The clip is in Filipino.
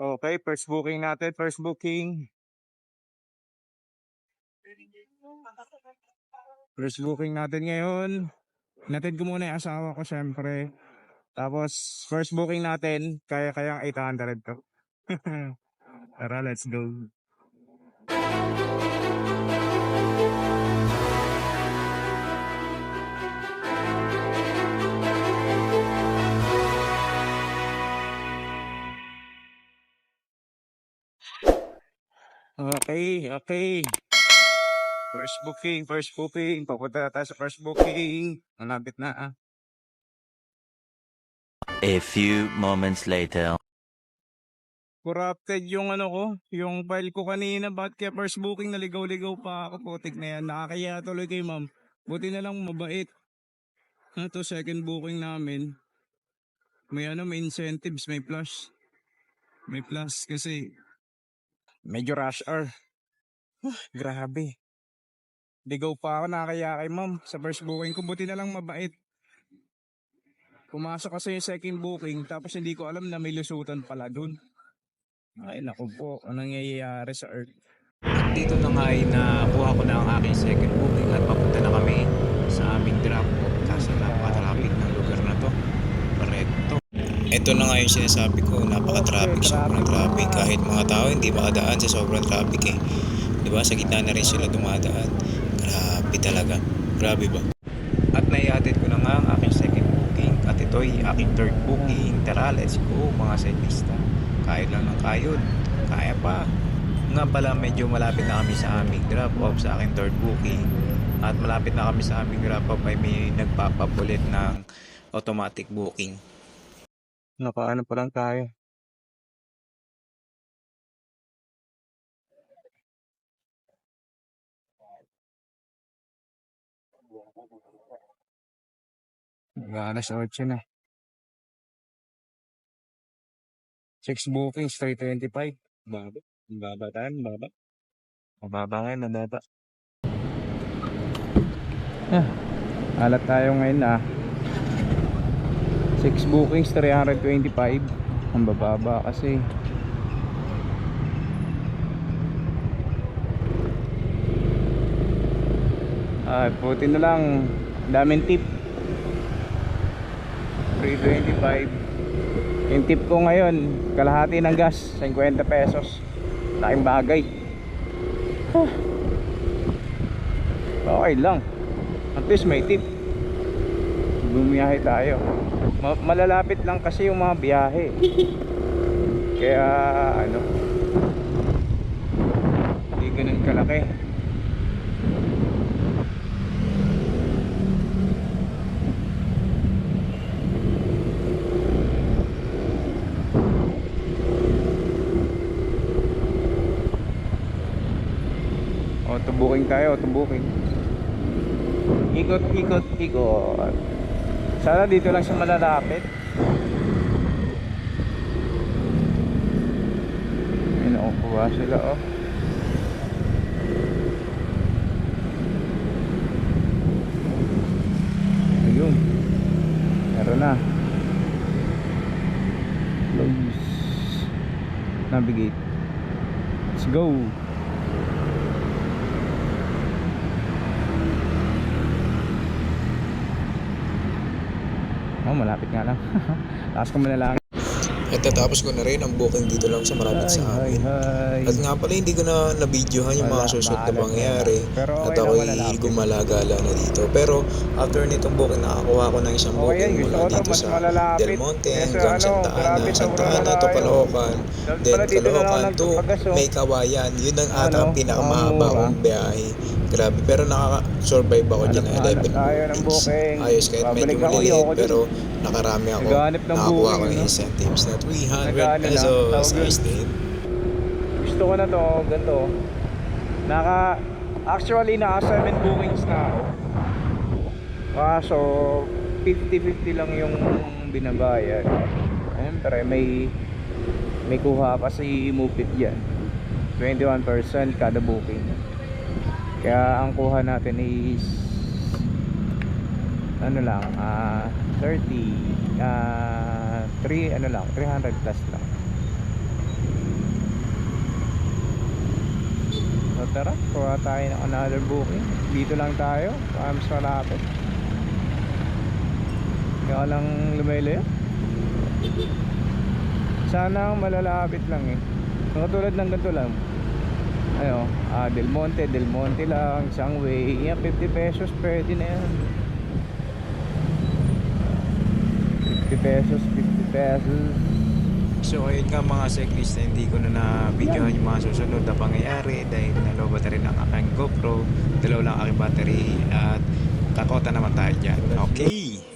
Okay, first booking natin. First booking. First booking natin ngayon. Natin ko muna yung asawa ko syempre. Tapos, first booking natin, kaya-kayang 800 to. Tara, let's go. Okay, okay. First booking, first booking. Papunta na tayo sa first booking. Malapit na ah. A few moments later. Corrupted yung ano ko, yung file ko kanina. Bakit kaya first booking naligaw-ligaw pa ako? Putik na yan. Nakakaya tuloy kay ma'am. Buti na lang mabait. Ano to, second booking namin. May ano, may incentives, may plus. May plus kasi medyo rush hour. Grabe. Ligaw pa ako nakakaya kay ma'am sa first booking ko. Buti na lang mabait. Pumasok kasi yung second booking tapos hindi ko alam na may lusutan pala dun. Ay naku po, anong nangyayari sa Earth? Dito na nga ay nakuha ko na ang aking second booking at papunta na kami sa aming drop off. Kaso napaka-traffic ng lugar na. Ito na nga yung sinasabi ko, napaka-traffic, sobrang traffic. Kahit mga tao hindi makadaan sa sobrang traffic eh. Di ba? Sa gitna na rin sila dumadaan. Grabe talaga. Grabe ba? At naiatid ko na nga ang aking second booking at ito'y aking third booking. Tara, let's go mga cyclista. Kayod lang ng kayod. Kaya pa. Nga pala medyo malapit na kami sa aming drop off sa aking third booking. At malapit na kami sa aming drop off ay may nagpapabulit ng automatic booking. Nakaano pa lang tayo. Alas 8 na. 6 bookings, 325. Baba. Baba tayo, baba. Mababa ngayon, mababa. Ah, alat tayo ngayon ah. 6 bookings, 325. Ang bababa kasi. Ah, puti na lang. Daming tip. 325. Yung tip ko ngayon, kalahati ng gas, 50 pesos. Laking bagay. Huh. Okay lang. At least may tip. Bumiyahe tayo. Ma- malalapit lang kasi yung mga biyahe. Kaya ano, hindi ganun kalaki. Auto booking tayo, auto booking. Ikot, ikot, ikot. Sana dito lang siya malalapit. Ay, nakukuha sila, oh. Ayun. Meron na. Close. Navigate. Let's go. Oh, malapit nga lang. Taas ko muna lang. At tatapos ko na rin ang booking dito lang sa malapit sa Hi, amin. hi. At nga pala hindi ko na na-videohan yung mga susunod na pangyayari. Pero At okay lang, ako'y malalapit. gumalagala na dito. Pero after nitong booking, nakakuha ko ng isang Okay booking mula dito sa malalapit. Del Monte hanggang ano, Santa Ana. Santa Ana to. Caloocan. Then Caloocan to. May Kawayan. Yun ang ata Ano, ang pinakamahaba kong biyahe. Grabe. Pero nakaka-survive ako dyan ng Hanap- 11 hanap tayo ng booking. Ayos kahit Babalik medyo ako, maliliit. ayoko. Pero nakarami ako. Naghahanap ng Nakakuha ko booking, ng no? incentives na 300 Nag-ano lang, pesos. tawag yun. Ayos din. Gusto ko na to, ganito. Naka, actually, naka 7 bookings na ako. Kaso, 50-50 lang yung binabayad. Siyempre, may may kuha pa si Mupit yan. 21% kada booking kaya ang kuha natin is ano lang uh, 30 uh, 3 ano lang 300 plus lang. So tara kuha tayo ng another booking. Dito lang tayo arms malapit. Kaya lang lumilayo sana malalapit lang eh. Katulad ng ganito lang. Ano, ah, Del Monte, Del Monte lang, isang way. Yan, 50 pesos, pwede na yan. 50 pesos, 50 pesos. So ayun nga mga cyclist na hindi ko na na-videohan yung mga susunod na pangyayari dahil nalobat na rin ang aking GoPro, dalawa lang aking battery at kakota naman tayo dyan. Okay!